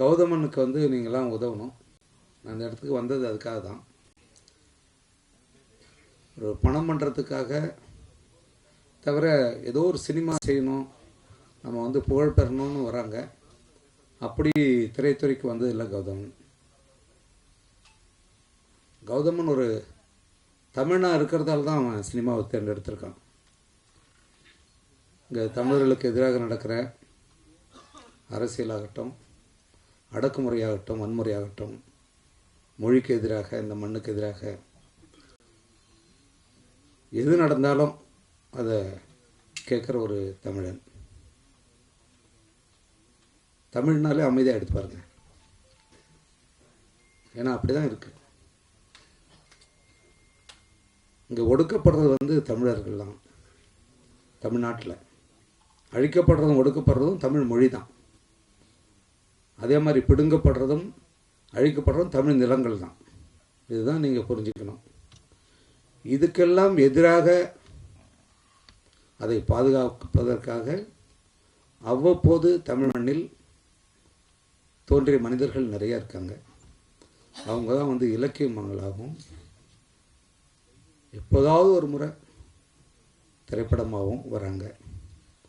கௌதமனுக்கு வந்து நீங்களாம் உதவணும். நான் இடத்துக்கு வந்தது அதுக்காக தான். ஒரு பணம் பண்ணுறதுக்காக தவிர ஏதோ ஒரு சினிமா செய்யணும். நம்ம வந்து புகழ் பெறணும்னு வராங்க. அப்படி திரைத்துறைக்கு வந்தது இல்லை கௌதமன். கௌதமன் ஒரு தமிழனாக இருக்கிறதால தான் அவன் சினிமாவை தேர்ந்தெடுத்திருக்கான். இங்கே தமிழர்களுக்கு எதிராக நடக்கிற அரசியலாகட்டும் அடக்குமுறையாகட்டும் வன்முறையாகட்டும் மொழிக்கு எதிராக இந்த மண்ணுக்கு எதிராக எது நடந்தாலும் அதை கேட்குற ஒரு தமிழன். தமிழ்னாலே அமைதியாக எடுத்து பாருங்க. ஏன்னா அப்படி தான் இருக்குது இங்கே ஒடுக்கப்படுறது வந்து தமிழர்கள் தான் தமிழ்நாட்டில். அழிக்கப்படுறதும் ஒடுக்கப்படுறதும் தமிழ் மொழி தான் அதே மாதிரி பிடுங்கப்படுறதும் அழிக்கப்படுறதும் தமிழ் நிலங்கள் தான். இதுதான் நீங்கள் புரிஞ்சுக்கணும். இதுக்கெல்லாம் எதிராக அதை பாதுகாப்பதற்காக அவ்வப்போது தமிழ் மண்ணில் தோன்றிய மனிதர்கள் நிறையா இருக்காங்க. அவங்க தான் வந்து இலக்கியமாகலாகவும் எப்போதாவது ஒரு முறை திரைப்படமாகவும் வராங்க.